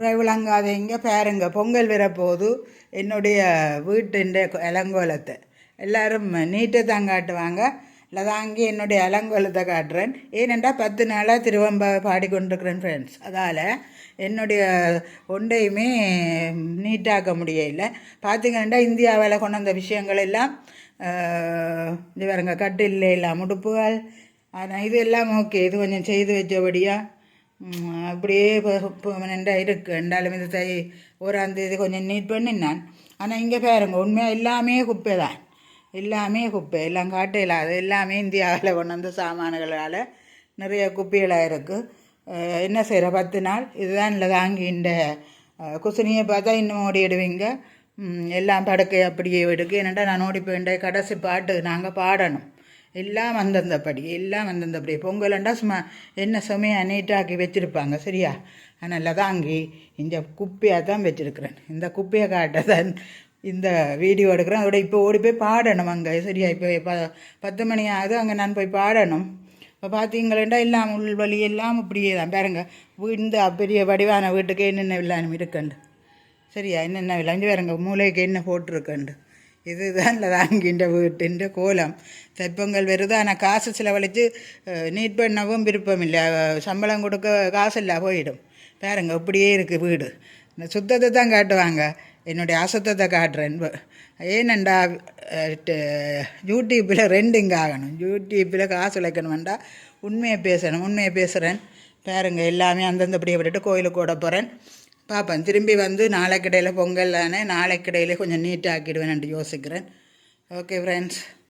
விளங்காதீங்க பாருங்க. பொங்கல் வரப்போது என்னுடைய வீட்டின் இளங்கோலத்தை எல்லாரும் நீட்டை தான் காட்டுவாங்க. இல்லை தாங்கி என்னுடைய அலங்கோலத்தை காட்டுறேன். ஏனென்றால் பத்து நாளாக திருவம்ப பாடிக்கொண்டிருக்கிறேன் ஃப்ரெண்ட்ஸ் அதால் என்னுடைய ஒன்றையுமே நீட்டாக்க முடியல பார்த்திங்கன்னா இந்தியாவில் கொண்டு வந்த விஷயங்கள் எல்லாம் இது பாருங்க கட்டில் இல்லை முடுப்புகள் ஆனால் இது எல்லாம் ஓகே இது கொஞ்சம் செய்து வச்சபடியாக அப்படியே இப்போ இருக்குது ரெண்டாலும் இந்த தை ஓராம் தேதி கொஞ்சம் நீட் பண்ணினான் ஆனால் இங்கே பாருங்க உண்மையாக எல்லாமே குப்பை தான் எல்லாமே குப்பை எல்லாம் காட்டையில் அது எல்லாமே இந்தியாவில் கொண்டு வந்த சாமான்களால் நிறைய குப்பைகளாக இருக்குது என்ன செய்கிற பத்து நாள் இதுதான் இல்லை தாங்கி இந்த குசினியை பார்த்தா இன்னும் ஓடிடுவீங்க எல்லாம் படுக்கை அப்படியே எடுக்கு என்னடா நான் ஓடி போயிட்டேன் கடைசி பாட்டு நாங்கள் பாடணும் எல்லாம் அந்தந்தபடி எல்லாம் அந்தந்தபடி பொங்கலண்டா சும்மா என்ன சுமையாக நீட்டாக்கி வச்சுருப்பாங்க சரியா? அதனால் தாங்கி இந்த குப்பையாக தான் வச்சுருக்குறேன். இந்த குப்பையை காட்ட தான் இந்த வீடியோ எடுக்கிறேன். அதோட இப்போ ஓடி போய் பாடணும் அங்கே சரியா? இப்போ ப பத்து மணி ஆகுது அங்கே நான் போய் பாடணும். இப்போ பார்த்தீங்களேண்டா எல்லாம் உள்வழி எல்லாம் இப்படியே தான். பாருங்க இந்த பெரிய வடிவான வீட்டுக்கு என்னென்ன வில்லானம் இருக்குண்டு? சரியா? என்னென்ன விளைஞ்சு பாருங்க மூளைக்கு என்ன போட்டிருக்கண்டு? இதுதான் தாங்கின்ற வீட்டிൻ്റെ கோலம். தைப்பொங்கல் வருது ஆனால் காசு செலவழித்து நீட் பண்ணவும் விருப்பம் இல்லை. சம்பளம் கொடுக்க காசு இல்லை போயிடும். பாருங்க அப்படியே இருக்குது வீடு. இந்த சுத்தத்தை தான் காட்டுவாங்க. என்னுடைய அசுத்தத்தை காட்டுறேன். ஏனண்டா யூடியூப்பில் ரெண்டுங்க ஆகணும். யூடியூப்பில் காசு உழைக்கணும்டா உண்மையை பேசணும். உண்மையை பேசுகிறேன் பாருங்க எல்லாமே அந்தந்தபடியே விட்டுட்டு கோயிலுக்கு ஓட போகிறேன் பார்ப்பேன் திரும்பி வந்து நாளைக்கிடையில் பொங்கல் ஆனால் நாளைக்கிடையில கொஞ்சம் நீட்டாக நீட்டாக்கிடுவேன் யோசிக்கிறேன். Okay friends